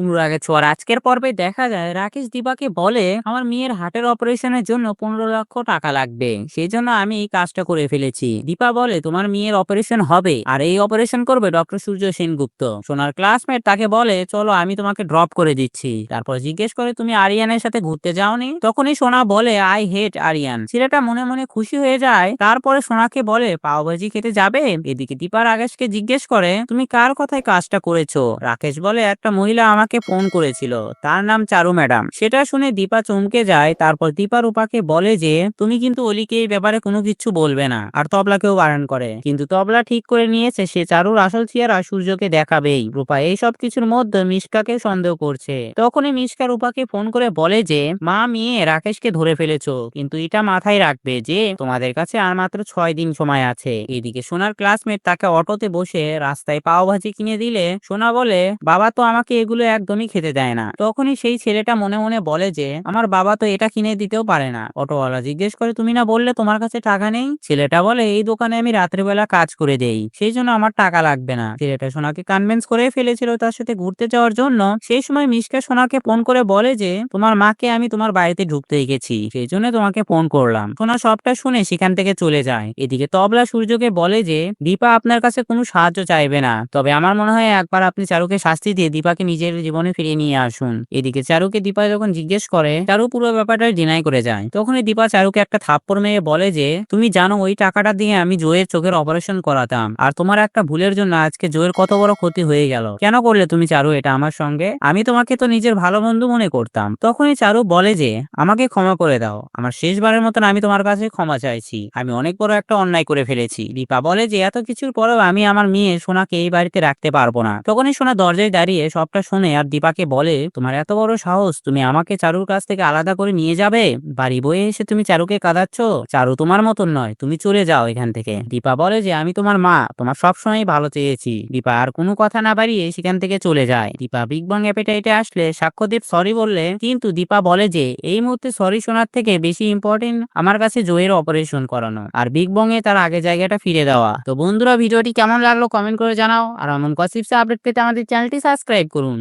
অনুরাগের ছোঁয়ার আজকের পর্বে দেখা যায়, রাকেশ দীপাকে বলে, আমার মেয়ের হার্টের অপারেশনের জন্য পনেরো লক্ষ টাকা লাগবে। সেই জন্য আমি এই কাজটা করে ফেলেছি। দীপা বলে, তোমার মেয়ের অপারেশন হবে। আর এই অপারেশন করবে ডক্টর সূর্য সেনগুপ্ত। সোনার ক্লাসমেট তাকে বলে, চলো, আমি তোমাকে ড্রপ করে দিচ্ছি। তারপর জিজ্ঞেস করে, তুমি আরিয়ানের সাথে ঘুরতে যাওনি? তখনই সোনা বলে, আই হেট আরিয়ান। ছেলেটা মনে মনে খুশি হয়ে যায়। তারপরে সোনাকে বলে, পাওভাজি খেতে যাবে? এদিকে দীপা রাকেশকে জিজ্ঞেস করে, তুমি কার কথায় কাজটা করেছ? রাকেশ বলে, একটা মহিলা আমাকে ফোন করেছিল। তার নাম চারু ম্যাডাম। সেটা শুনে দীপা চমকে যায়। তারপর দীপা রূপাকে বলে যে, তুমি কিন্তু অলিকে এই ব্যাপারে কোনো কিছু বলবে না। আর তবলাকেও বারণ করে। কিন্তু তবলা ঠিক করে নিয়েছে, সে চারুর আসল চেহারা সূর্যকে দেখাবেই। রূপা এই সব কিছুর মধ্যে মিশকাকে সন্দেহ করছে। তখনই মিশকা রূপাকে ফোন করে বলে যে, মা, মেয়ে, রাকেশকে ধরে ফেলেছো। কিন্তু এটা মাথায় রাখবে যে, তোমাদের কাছে আর মাত্র ছয় দিন সময় আছে। এদিকে সোনার ক্লাসমেট তাকে অটোতে বসে রাস্তায় পাও ভাজি কিনে দিলে, সোনা বলে, বাবা তো আমাকে এগুলো একদমই খেতে দেয় না। তখনই সেই ছেলেটা মনে মনে বলে যে, আমার বাবা তো এটা কিনে দিতেও পারে না। অটোওয়ালা জিজ্ঞেস করে, তুমি না বললে তোমার কাছে টাকা নেই? ছেলেটা বলে, এই দোকানে আমি রাত্রেবেলা কাজ করে দেই, সেই জন্য আমার টাকা লাগবে না। ছেলেটা সোনাকে কনভিন্স করে ফেলেছিল তার সাথে ঘুরতে যাওয়ার জন্য। সেই সময় মিশকা সোনাকে ফোন করে বলে যে, তোমার মাকে আমি তোমার বাড়িতে ঢুকতে গেছি সেই জন্য তোমাকে ফোন করলাম। সোনা সবটা শুনে সেখান থেকে চলে যায়। এদিকে তবলা সূর্যকে বলে যে, দীপা আপনার কাছে কোনো সাহায্য চাইবে না, তবে আমার মনে হয় একবার আপনি চারুকে শাস্তি দিয়ে দীপাকে নিজের জীবনে ফিরিয়ে নিয়ে আসুন। এদিকে চারুকে দীপা যখন জিজ্ঞেস করে, চারু পুরো ব্যাপারটা ডিনাই করে যায়। তখনই দীপা চারুকে একটা থাপ্পড় মেয়ে বলে যে, তুমি জানো ওই টাকাটা দিয়ে আমি জয়ের চোখের অপারেশন করাতাম। আর তোমার একটা ভুলের জন্য আজকে জয়ের কত বড় ক্ষতি হয়ে গেল। কেন করলে তুমি চারু এটা আমার সঙ্গে? আমি তোমাকে তো নিজের ভালো বন্ধু মনে করতাম। তখনই চারু বলে যে, আমাকে ক্ষমা করে দাও। আমার শেষবারের মতন আমি তোমার কাছে ক্ষমা চাইছি। আমি অনেক বড় একটা অন্যায় করে ফেলেছি। দীপা বলে যে, এত কিছুর পরেও আমি আমার মেয়ে সোনাকে এই বাড়িতে রাখতে পারব না। তখনই সোনা দরজায় দাঁড়িয়ে সবটা শুনে আর দীপাকে বলে, তোমার এত বড় সাহস, তুমি আমাকে চারুর কাছ থেকে আলাদা করে নিয়ে যাবে? বাড়ি বয়ে এসে তুমি চারুকে কাঁদাচ্ছ? চারু তোমার মতন নয়, তুমি চলে যাও এখান থেকে। দীপা বলে যে, আমি তোমার মা, তোমার সবসময় ভালো চেয়েছি। দীপা আর কোনো কথা না বাড়িয়ে সেখান থেকে চলে যায়। দীপা বিগ বং অ্যাপেটাইটে আসলে সাক্ষ্যদীপ সরি বললে, কিন্তু দীপা বলে যে, এই মুহূর্তে সরি শোনার থেকে বেশি ইম্পর্টেন্ট আমার কাছে জয়ের অপারেশন করানো আর বিগ বং এ তার আগে জায়গাটা ফিরে দেওয়া। তো বন্ধুরা, ভিডিওটি কেমন লাগল কমেন্ট করে জানাও। আর এমন গসিপসে আপডেট পেতে আমাদের চ্যানেলটি সাবস্ক্রাইব করুন।